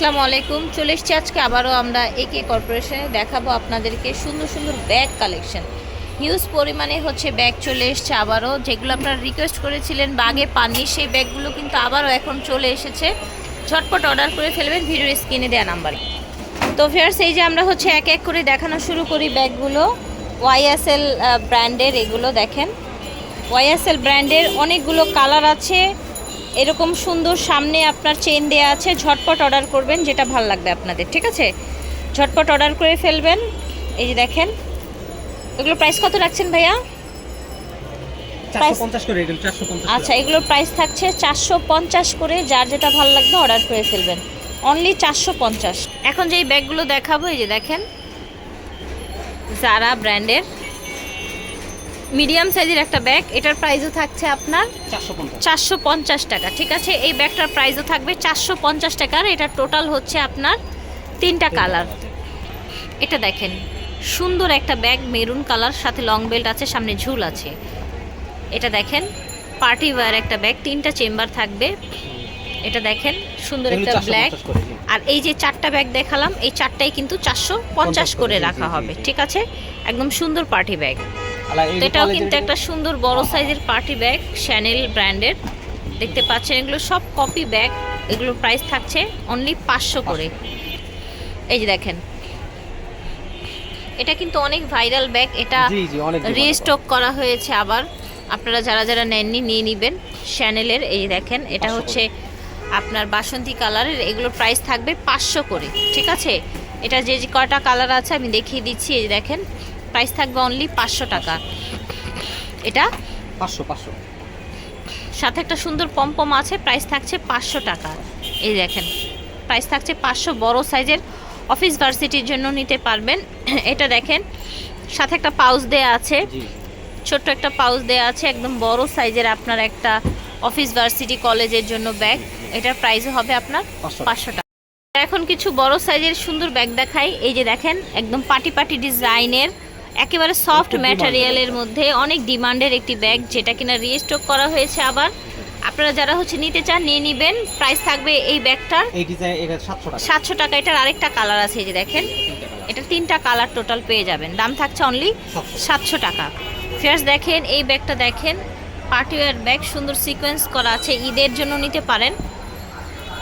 আসসালামু আলাইকুম। চলে এসছি আজকে আবারও আমরা একে কর্পোরেশনে দেখাবো আপনাদেরকে সুন্দর সুন্দর ব্যাগ কালেকশন হিউজ পরিমাণে হচ্ছে ব্যাগ চলে এসছে আবারও। যেগুলো আপনারা রিকোয়েস্ট করেছিলেন বাগে পানি সেই ব্যাগগুলো কিন্তু আবারও এখন চলে এসেছে। ঝটপট অর্ডার করে ফেলবেন ভিডিওর স্ক্রিনে দেওয়া নাম্বারে তো ফেয়ার্স এই যে আমরা হচ্ছে এক এক করে দেখানো শুরু করি ব্যাগগুলো ওয়াইএসএল ব্র্যান্ডের এগুলো দেখেন। ওয়াইএসএল ব্র্যান্ডের অনেকগুলো কালার আছে। এরকম সুন্দর সামনে আপনার চেন দেয়া আছে ঝটপট অর্ডার করবেন যেটা ভালো লাগবে আপনাদের ঠিক আছে? ঝটপট অর্ডার করে ফেলবেন। এই যে দেখেন এগুলো প্রাইস কত রাখছেন ভাইয়া? আচ্ছা এগুলোর প্রাইস থাকছে চারশো পঞ্চাশ করে যার যেটা ভালো লাগবে অর্ডার করে ফেলবেন। অনলি চারশো পঞ্চাশ। এখন যেই ব্যাগগুলো দেখাবো এই যে দেখেন জারা ব্র্যান্ডের মিডিয়াম সাইজের একটা ব্যাগ এটার প্রাইসও থাকছে আপনার চারশো পঞ্চাশ। টাকা ঠিক আছে? এই ব্যাগটার প্রাইসও থাকবে চারশো পঞ্চাশ টাকার এটা টোটাল হচ্ছে আপনার তিনটা কালার এটা দেখেন সুন্দর একটা ব্যাগ মেরুন কালার সাথে লং বেল্ট আছে সামনে ঝুল আছে। এটা দেখেন পার্টি ওয়্যার একটা ব্যাগ তিনটা চেম্বার থাকবে। এটা দেখেন সুন্দর একটা ব্ল্যাক আর এই যে চারটা ব্যাগ দেখালাম এই চারটাই কিন্তু চারশো পঞ্চাশ করে রাখা হবে ঠিক আছে? একদম সুন্দর পার্টি ব্যাগ এটাও কিন্তু একটা সুন্দর বড় সাইজের পার্টি ব্যাগ শ্যানেল ব্র্যান্ডের দেখতে পাচ্ছেন এগুলো সব কপি ব্যাগ এগুলোর প্রাইস থাকছে অনলি পাঁচশো করে। এই যে দেখেন। এটা কিন্তু অনেক ভাইরাল ব্যাগ এটা রিস্টক করা হয়েছে আবার। আপনারা যারা যারা নেননি নিয়ে নেবেন। শ্যানেলের এই দেখেন এটা হচ্ছে আপনার বাসন্তী কালারের এগুলোর প্রাইস থাকবে পাঁচশো করে ঠিক আছে? এটা যে যে কয়টা কালার আছে আমি দেখিয়ে দিচ্ছি এই দেখেন। প্রাইস থাকবে অনলি পাঁচশো টাকা। এটা? পাঁচশো পাঁচশো। সাথে একটা সুন্দর পমপম আছে প্রাইস থাকছে পাঁচশো টাকা। এই দেখেন প্রাইস থাকছে পাঁচশো বড় সাইজের অফিস ভার্সিটির জন্য নিতে পারবেন। এটা দেখেন সাথে একটা পাউচ দেয়া আছে। ছোট্ট একটা পাউচ দেয়া আছে একদম বড় সাইজের আপনার একটা অফিস ভার্সিটি কলেজের জন্য ব্যাগ। এটার প্রাইসও হবে আপনার পাঁচশো পাঁচশো টাকা। এখন কিছু বড় সাইজের সুন্দর ব্যাগ দেখাই। এই যে দেখেন একদম পাটি পাটি ডিজাইনের একেবারে সফট ম্যাটেরিয়ালের মধ্যে অনেক ডিমান্ডের একটি ব্যাগ যেটা কিনা রিস্টক করা হয়েছে আবার। আপনারা যারা হচ্ছে নিতে চান নিয়ে নেবেন। প্রাইস থাকবে এই ব্যাগটার এই ডিজাইন এটা সাতশো টাকা। এটার আরেকটা কালার আছে এই যে দেখেন। এটা তিনটা কালার টোটাল পেয়ে যাবেন। দাম থাকছে অনলি সাতশো। সাতশো টাকা। ফেয়ার্স দেখেন এই ব্যাগটা দেখেন। পার্টিওয়ার ব্যাগ সুন্দর সিকোয়েন্স করা আছে। ঈদের জন্য নিতে পারেন।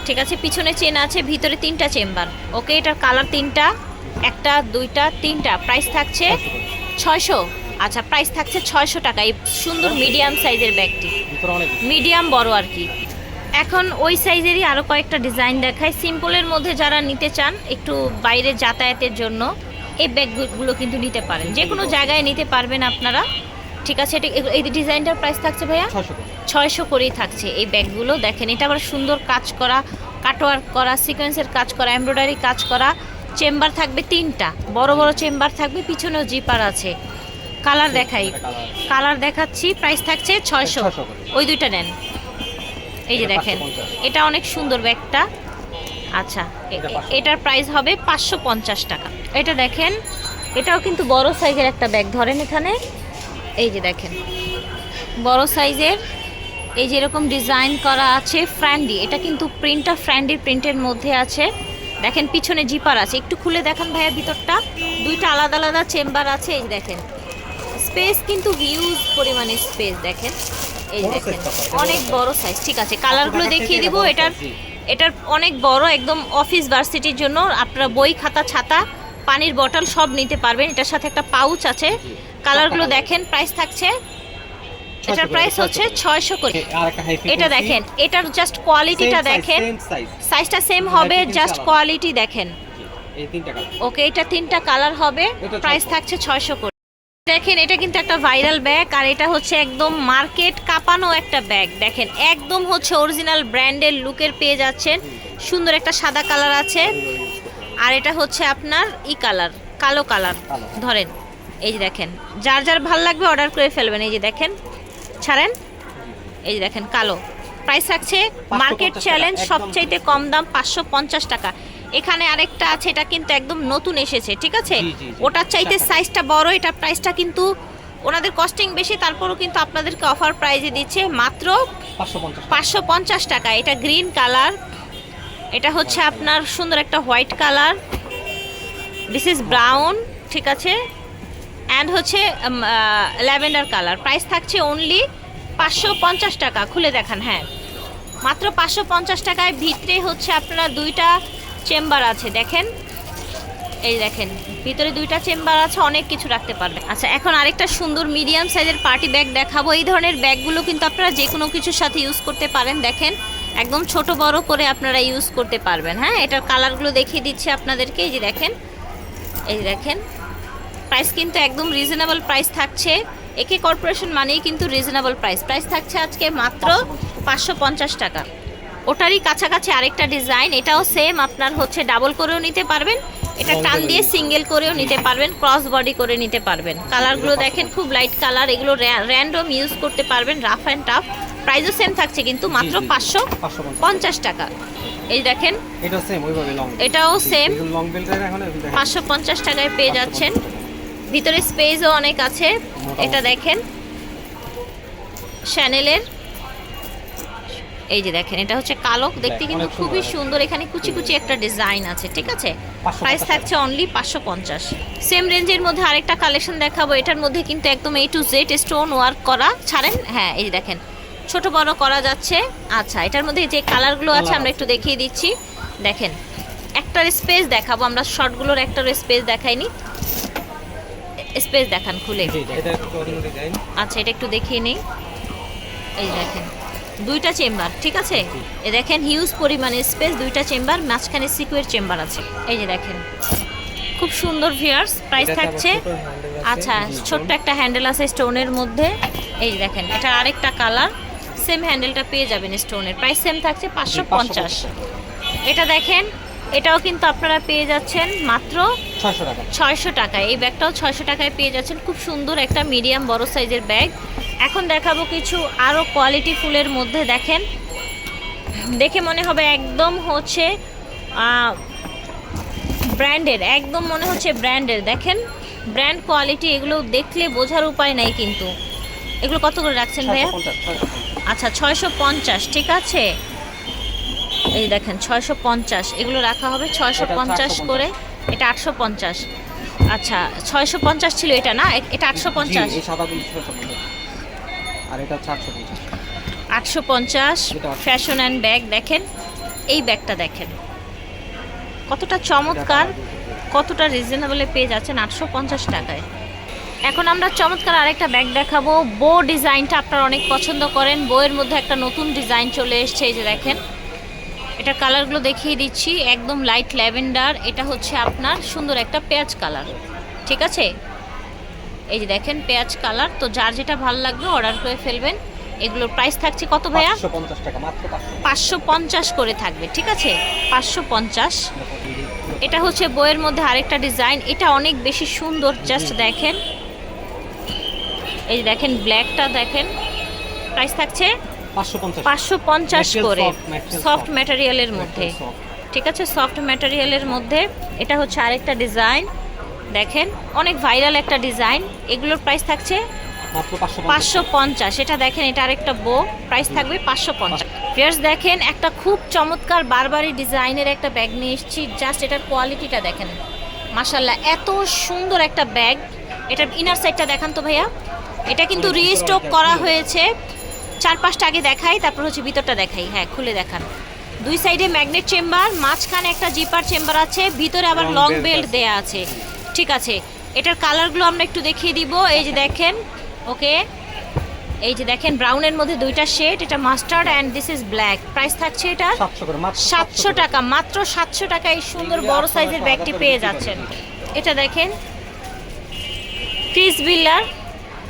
ঠিক আছে পিছনে চেন আছে ভিতরে তিনটা চেম্বার ওকে এটার কালার তিনটা। একটা দুইটা তিনটা। প্রাইস থাকছে ছয়শো। আচ্ছা প্রাইস থাকছে ছয়শো টাকা। এই সুন্দর মিডিয়াম সাইজের ব্যাগটি। মিডিয়াম বড় আর কি। এখন ওই সাইজেরই আরও কয়েকটা ডিজাইন দেখায়। সিম্পলের মধ্যে যারা নিতে চান একটু বাইরে যাতায়াতের জন্য এই ব্যাগগুলো কিন্তু নিতে পারেন। যে কোনো জায়গায় নিতে পারবেন আপনারা। ঠিক আছে এটা এই ডিজাইনটার প্রাইস থাকছে ভাইয়া? ছয়শো করেই থাকছে এই ব্যাগগুলো। দেখেন এটা আবার সুন্দর কাজ করা কাটওয়ার্ক করা সিকোয়েন্সের কাজ করা এমব্রয়ডারি কাজ করা। চেম্বার থাকবে তিনটা। বড় বড় চেম্বার থাকবে পিছনেও জিপার আছে। কালার দেখাই। কালার দেখাচ্ছি প্রাইস থাকছে ছয়শো। ওই দুইটা নেন। এই যে দেখেন এটা অনেক সুন্দর ব্যাগটা। আচ্ছা এটা এটার প্রাইস হবে পাঁচশো পঞ্চাশ টাকা। এটা দেখেন এটাও কিন্তু বড় সাইজের একটা ব্যাগ। ধরেন এখানে এই যে দেখেন বড় সাইজের এই যে এরকম ডিজাইন করা আছে ফ্র্যান্ডি। এটা কিন্তু প্রিন্টটা ফ্র্যান্ডি প্রিন্টের মধ্যে আছে। দেখেন পিছনে জিপার আছে। একটু খুলে দেখেন ভাইয়া ভিতরটা। দুইটা আলাদা আলাদা চেম্বার আছে এই দেখেন। স্পেস কিন্তু হিউজ পরিমাণে স্পেস দেখেন। এই দেখেন অনেক বড় সাইজ ঠিক আছে। কালারগুলো দেখিয়ে থেকে দিব। এটার এটার অনেক বড় একদম অফিস ভার্সিটির জন্য। আপনারা বই খাতা ছাতা পানির বটল সব নিতে পারবেন। এটার সাথে একটা পাউচ আছে। কালারগুলো দেখেন প্রাইস থাকছে 600 এটার প্রাইস হচ্ছে করে। ছয়শো করে। এটা দেখেন এটার জাস্ট কোয়ালিটিটা দেখেন। সাইজটা সেম হবে জাস্ট কোয়ালিটি দেখেন। ওকে এটা তিনটা কালার হবে প্রাইস থাকছে ছয়শো করে। দেখেন এটা কিন্তু একটা ভাইরাল ব্যাগ আর এটা হচ্ছে একদম মার্কেট কাঁপানো একটা ব্যাগ দেখেন একদম হচ্ছে অরিজিনাল ব্র্যান্ডের লুকের পেয়ে যাচ্ছেন। সুন্দর একটা সাদা কালার আছে। আর এটা হচ্ছে আপনার ই কালার কালো কালার ধরেন এই যে দেখেন যার যার ভালো লাগবে অর্ডার করে ফেলবেন। এই যে দেখেন ছাড়েন। এই যে দেখেন কালো। প্রাইস থাকছে মার্কেট চ্যালেঞ্জ। সবচাইতে কম দাম পাঁচশো পঞ্চাশ টাকা। এখানে আরেকটা আছে এটা কিন্তু একদম নতুন এসেছে ঠিক আছে। ওটার চাইতে সাইজটা বড় এটা প্রাইসটা কিন্তু ওনাদের কস্টিং বেশি তারপরও কিন্তু আপনাদেরকে অফার প্রাইজে দিচ্ছে মাত্র পাঁচশো পঞ্চাশ পাঁচশো পঞ্চাশ টাকা। এটা গ্রিন কালার এটা হচ্ছে আপনার সুন্দর একটা white colour this is brown ঠিক আছে? অ্যান্ড হচ্ছে ল্যাভেন্ডার কালার প্রাইস থাকছে অনলি পাঁচশো পঞ্চাশ টাকা, খুলে দেখান হ্যাঁ। মাত্র পাঁচশো পঞ্চাশ টাকায় ভিতরে হচ্ছে আপনারা দুইটা চেম্বার আছে, দেখেন। এই দেখেন, ভিতরে দুইটা চেম্বার আছে, অনেক কিছু রাখতে পারবেন। আচ্ছা এখন আরেকটা সুন্দর মিডিয়াম সাইজের পার্টি ব্যাগ দেখাবো। এই ধরনের ব্যাগগুলো কিন্তু আপনারা যে কোনো কিছুর সাথে ইউজ করতে পারেন, দেখেন। একদম ছোট, বড় করে আপনারা ইউজ করতে পারবেন হ্যাঁ। এটার কালারগুলো দেখিয়ে দিচ্ছি আপনাদেরকে, এই যে দেখেন। এই দেখেন প্রাইস কিন্তু একদম রিজনেবল প্রাইস থাকছে। একে কর্পোরেশন মানেই কিন্তু রিজনেবল প্রাইস। প্রাইস থাকছে আজকে মাত্র পাঁচশো পঞ্চাশ টাকা। ওটারই কাছাকাছি আরেকটা ডিজাইন এটাও সেম আপনার হচ্ছে ডাবল করেও নিতে পারবেন। এটা টান দিয়ে সিঙ্গেল করেও নিতে পারবেন ক্রস বডি করে নিতে পারবেন। কালারগুলো দেখেন খুব লাইট কালার এগুলো র্যান্ডম ইউজ করতে পারবেন রাফ অ্যান্ড টাফ প্রাইসও সেম থাকছে কিন্তু মাত্র। পাঁচশো পঞ্চাশ টাকা। এই দেখেন এটাও সেম। পাঁচশো পঞ্চাশ টাকায় পেয়ে যাচ্ছেন। ভিতরে স্পেসও অনেক আছে এটা দেখেন। শ্যানেলের এই যে দেখেন এটা হচ্ছে কালো দেখতে কিন্তু খুবই সুন্দর। এখানে কুচি কুচি একটা ডিজাইন আছে ঠিক আছে? 550 প্রাইস থাকছে অনলি পাঁচশো পঞ্চাশ। সেম রেঞ্জের মধ্যে আরেকটা কালেকশন দেখাবো। এটার মধ্যে কিন্তু একদম এই টু জেড স্টোন ওয়ার্ক করা। ছাড়েন? হ্যাঁ এই যে দেখেন। ছোট বড় করা যাচ্ছে। আচ্ছা এটার মধ্যে যে কালারগুলো আছে আমরা একটু দেখিয়ে দিচ্ছি। দেখেন একটার স্পেস দেখাবো। আমরা শর্টগুলোর একটার স্পেস দেখাইনি। স্পেস দেখান খুলে। আচ্ছা এটা একটু দেখিয়ে নিই। এই দেখেন দুইটা চেম্বার ঠিক আছে? এ দেখেন হিউজ পরিমাণে স্পেস দুইটা চেম্বার মাঝখানে সিকুয়ের চেম্বার আছে। এই যে দেখেন খুব সুন্দর ভিয়ার্স প্রাইস থাকছে। আচ্ছা ছোট্ট একটা হ্যান্ডেল আছে স্টোনের মধ্যে। এই যে দেখেন এটা আরেকটা কালার সেম হ্যান্ডেলটা পেয়ে যাবেন স্টোনের প্রাইস সেম থাকছে পাঁচশো পঞ্চাশ। এটা দেখেন এটাও কিন্তু আপনারা পেয়ে যাচ্ছেন মাত্র ছয়শো টাকা। ছয়শো টাকায়। এই ব্যাগটাও ছয়শো টাকায় পেয়ে যাচ্ছেন। খুব সুন্দর একটা মিডিয়াম বড় সাইজের ব্যাগ এখন দেখাবো কিছু আরও কোয়ালিটি ফুলের মধ্যে দেখেন। দেখে মনে হবে একদম হচ্ছে ব্র্যান্ডের একদম মনে হচ্ছে ব্র্যান্ডের দেখেন ব্র্যান্ড কোয়ালিটি এগুলো দেখলে বোঝার উপায় নাই কিন্তু। এগুলো কত করে রাখছেন ভাইয়া? 650, 650 আচ্ছা ছয়শো পঞ্চাশ ঠিক আছে। এই দেখেন ছয়শো পঞ্চাশ। এগুলো রাখা হবে ছয়শো পঞ্চাশ করে। এটা আটশো পঞ্চাশ। আচ্ছা ছয়শো পঞ্চাশ ছিল এটা না? এটা আটশো পঞ্চাশ। জি, এই সাদাগুলো 650 আর এটা আটশো পঞ্চাশ ফ্যাশন অ্যান্ড ব্যাগ দেখেন। এই ব্যাগটা দেখেন। কতটা চমৎকার কতটা রিজনেবলে পেয়ে যাচ্ছেন আটশো পঞ্চাশ টাকায়। এখন আমরা চমৎকার আরেকটা ব্যাগ দেখাবো। বো ডিজাইনটা আপনারা অনেক পছন্দ করেন। বইয়ের মধ্যে একটা নতুন ডিজাইন চলে এসছে এই যে দেখেন। এটা কালারগুলো দেখিয়ে দিচ্ছি। একদম লাইট ল্যাভেন্ডার এটা হচ্ছে আপনার সুন্দর একটা পেঁয়াজ কালার ঠিক আছে? এই যে দেখেন পেঁয়াজ কালার তো যার যেটা ভালো লাগবে অর্ডার করে ফেলবেন। এগুলোর প্রাইস থাকছে কত ভাইয়া? 550 টাকা মাত্র 500 পাঁচশো পঞ্চাশ করে থাকবে ঠিক আছে? পাঁচশো পঞ্চাশ। এটা হচ্ছে বইয়ের মধ্যে আরেকটা ডিজাইন এটা অনেক বেশি সুন্দর জাস্ট দেখেন। এই যে দেখেন ব্ল্যাকটা দেখেন। প্রাইস থাকছে 550 পাঁচশো পঞ্চাশ। করে সফট. ম্যাটেরিয়ালের মধ্যে। ঠিক আছে সফট ম্যাটেরিয়ালের মধ্যে এটা হচ্ছে আরেকটা ডিজাইন দেখেন অনেক ভাইরাল একটা ডিজাইন এগুলোর প্রাইস থাকছে পাঁচশো পঞ্চাশ। এটা দেখেন এটা আরেকটা বো প্রাইস থাকবে পাঁচশো পঞ্চাশ। ফিয়ার্স দেখেন একটা খুব চমৎকার বারবারি ডিজাইনের একটা ব্যাগ নিয়ে এসেছি। জাস্ট এটার কোয়ালিটিটা দেখেন। মাসাল্লাহ এত সুন্দর একটা ব্যাগ এটার ইনার সাইডটা দেখান তো ভাইয়া। এটা কিন্তু রিস্টক করা হয়েছে। চার পাঁচটা আগে দেখাই তারপর হচ্ছে ভিতরটা দেখাই। হ্যাঁ খুলে দেখান। দুই সাইডে ম্যাগনেট চেম্বার মাঝখানে একটা জিপার চেম্বার আছে ভিতরে আবার লং বেল্ট দেয়া আছে। ঠিক আছে এটার কালারগুলো আমরা একটু দেখিয়ে দিব। এই যে দেখেন ওকে? এই যে দেখেন ব্রাউনের মধ্যে দুইটা শেড এটা mustard and this is black price থাকছে এটা 700 করে মাত্র সাতশো টাকা মাত্র সাতশো টাকা এই সুন্দর বড় সাইজের ব্যাগটি পেয়ে যাচ্ছেন। এটা দেখেন ক্রিস বিল্লার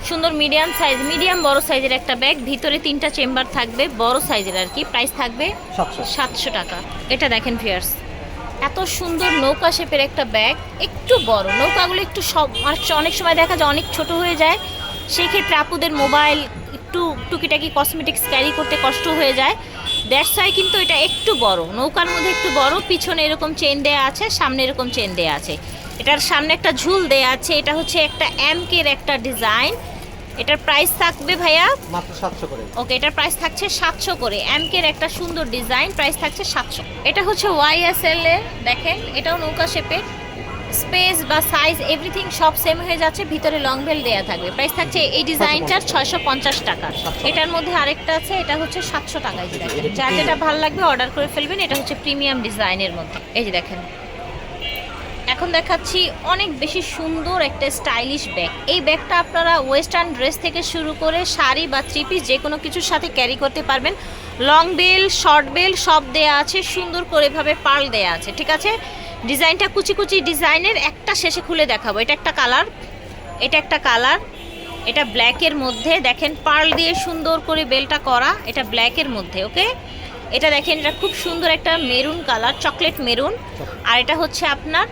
সুন্দর মিডিয়াম সাইজ মিডিয়াম বড় সাইজের একটা ব্যাগ ভিতরে তিনটা চেম্বার থাকবে বড় সাইজের আর কি। প্রাইস থাকবে সাতশো। টাকা। এটা দেখেন ফিয়ার্স এত সুন্দর নৌকা শেপের একটা ব্যাগ একটু বড়। নৌকাগুলো একটু সব অনেক অনেক সময় দেখা যায় অনেক ছোট হয়ে যায়। সেই ক্ষেত্রে আপুদের মোবাইল একটু টুকিটাকি কসমেটিক্স ক্যারি করতে কষ্ট হয়ে যায়। দ্যাটস ওয়াই কিন্তু এটা একটু বড়। নৌকার মধ্যে একটু বড় পিছনে এরকম চেন দেয়া আছে সামনে এরকম চেন দেয়া আছে। এটার সামনে একটা ঝুল দেয়া আছে এটা হচ্ছে একটা এমকের একটা ডিজাইন। এটার প্রাইস থাকবে ভাইয়া মাত্র সাতশো করে। ওকে এটার প্রাইস থাকছে সাতশো করে। এমকের একটা সুন্দর ডিজাইন প্রাইস থাকছে সাতশো। এটা হচ্ছে ওয়াইএসএল এর দেখেন এটাও নৌকা শেপের স্পেস বা সাইজ এভরিথিং সব সেম হয়ে যাচ্ছে ভিতরে লং বেল দেয়া থাকবে। প্রাইস থাকছে এই ডিজাইনটার ছয়শো পঞ্চাশ টাকা। এটার মধ্যে আরেকটা আছে এটা হচ্ছে সাতশো টাকা এই দেখেন যার যেটা ভালো লাগবে অর্ডার করে ফেলবেন এটা হচ্ছে প্রিমিয়াম ডিজাইনের মধ্যে। এই যে দেখেন। এখন দেখাচ্ছি অনেক বেশি সুন্দর একটা স্টাইলিশ ব্যাগ। এই ব্যাগটা আপনারা ওয়েস্টার্ন ড্রেস থেকে শুরু করে শাড়ি বা থ্রি পিস যে কোনো কিছুর সাথে ক্যারি করতে পারবেন। লং বেল, শর্ট বেল সব দেয়া আছে, সুন্দর করে এভাবে পার্ল দেয়া আছে, ঠিক আছে? ডিজাইনটা কুচি কুচি ডিজাইনের, একটা শেষে খুলে দেখাবো। এটা একটা কালার, এটা একটা কালার, এটা ব্ল্যাকের মধ্যে। দেখেন, পার্ল দিয়ে সুন্দর করে বেলটা করা, এটা ব্ল্যাকের মধ্যে, ওকে? এটা দেখেন, এটা খুব সুন্দর একটা মেরুন কালার, চকলেট মেরুন। আর এটা হচ্ছে আপনার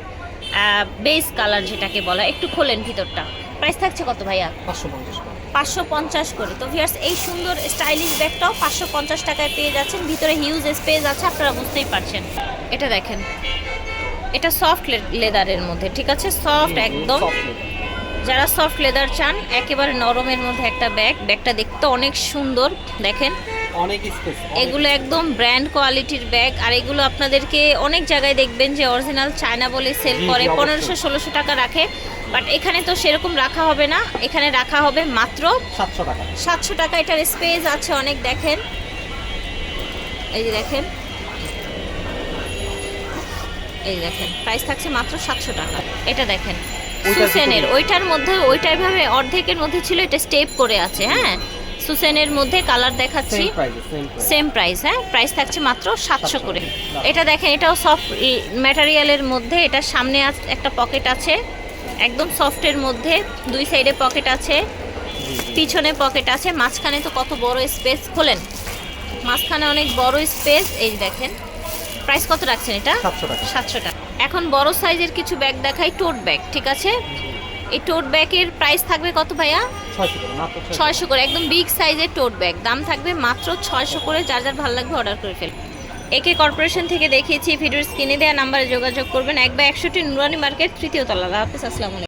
বেস কালার যেটাকে বলা একটু খোলেন ভিতরটা। প্রাইস থাকছে কত ভাইয়া? পাঁচশো পঞ্চাশ করে। তো ভিয়ার্স এই সুন্দর স্টাইলিশ ব্যাগটাও পাঁচশো পঞ্চাশ টাকায় পেয়ে যাচ্ছেন। ভিতরে হিউজ স্পেস আছে আপনারা বুঝতেই পারছেন। এটা দেখেন। এটা সফট লেদারের মধ্যে ঠিক আছে? সফট একদম। যারা সফট লেদার চান একেবারে নরমের মধ্যে একটা ব্যাগ ব্যাগটা দেখতে অনেক সুন্দর দেখেন। অনেক স্পেস এগুলো একদম ব্র্যান্ড কোয়ালিটির ব্যাগ আর এগুলো আপনাদেরকে অনেক জায়গায় দেখবেন যে অরিজিনাল চায়না বলে সেল করে পনেরোশো ষোলোশো টাকা রাখে। বাট এখানে তো সেরকম রাখা হবে না এখানে রাখা হবে মাত্র সাতশো টাকা। সাতশো টাকা। এটার স্পেস আছে অনেক দেখেন। এই যে দেখেন। এই দেখেন প্রাইস থাকছে মাত্র সাতশো টাকা। এটা দেখেন। সুসেনের ওইটার মধ্যে ওইটার ভাবে অর্ধেকের মধ্যে ছিল এটা স্টেপ করে আছে হ্যাঁ? সুসেনের মধ্যে কালার দেখাচ্ছি। সেম প্রাইস হ্যাঁ? প্রাইস থাকছে মাত্র সাতশো 700 করে। এটা দেখেন এটাও সফট ম্যাটেরিয়ালের মধ্যে এটার সামনে একটা পকেট আছে। একদম সফটের মধ্যে দুই সাইডে পকেট আছে পিছনে পকেট আছে। মাঝখানে তো কত বড় স্পেস খোলেন? মাঝখানে অনেক বড় স্পেস এই দেখেন। প্রাইস কত রাখছেন এটা? সাতশো টাকা। সাতশো টাকা। এখন বড় সাইজের কিছু ব্যাগ দেখাই টোট ব্যাগ ঠিক আছে? এই টোট ব্যাগের প্রাইস থাকবে কত ভাইয়া? ছয়শো করে একদম বিগ সাইজের টোট ব্যাগ দাম থাকবে মাত্র ছয়শো করে যার যার ভালো লাগবে অর্ডার করে ফেল। একে কর্পোরেশন থেকে দেখিয়েছি ভিডিওর স্ক্রিনে দেওয়া নাম্বারে যোগাযোগ করবেন। এক বা একশোটি নুরানি মার্কেট তৃতীয় তলা। হাফিজ আসসালামু আলাইকুম।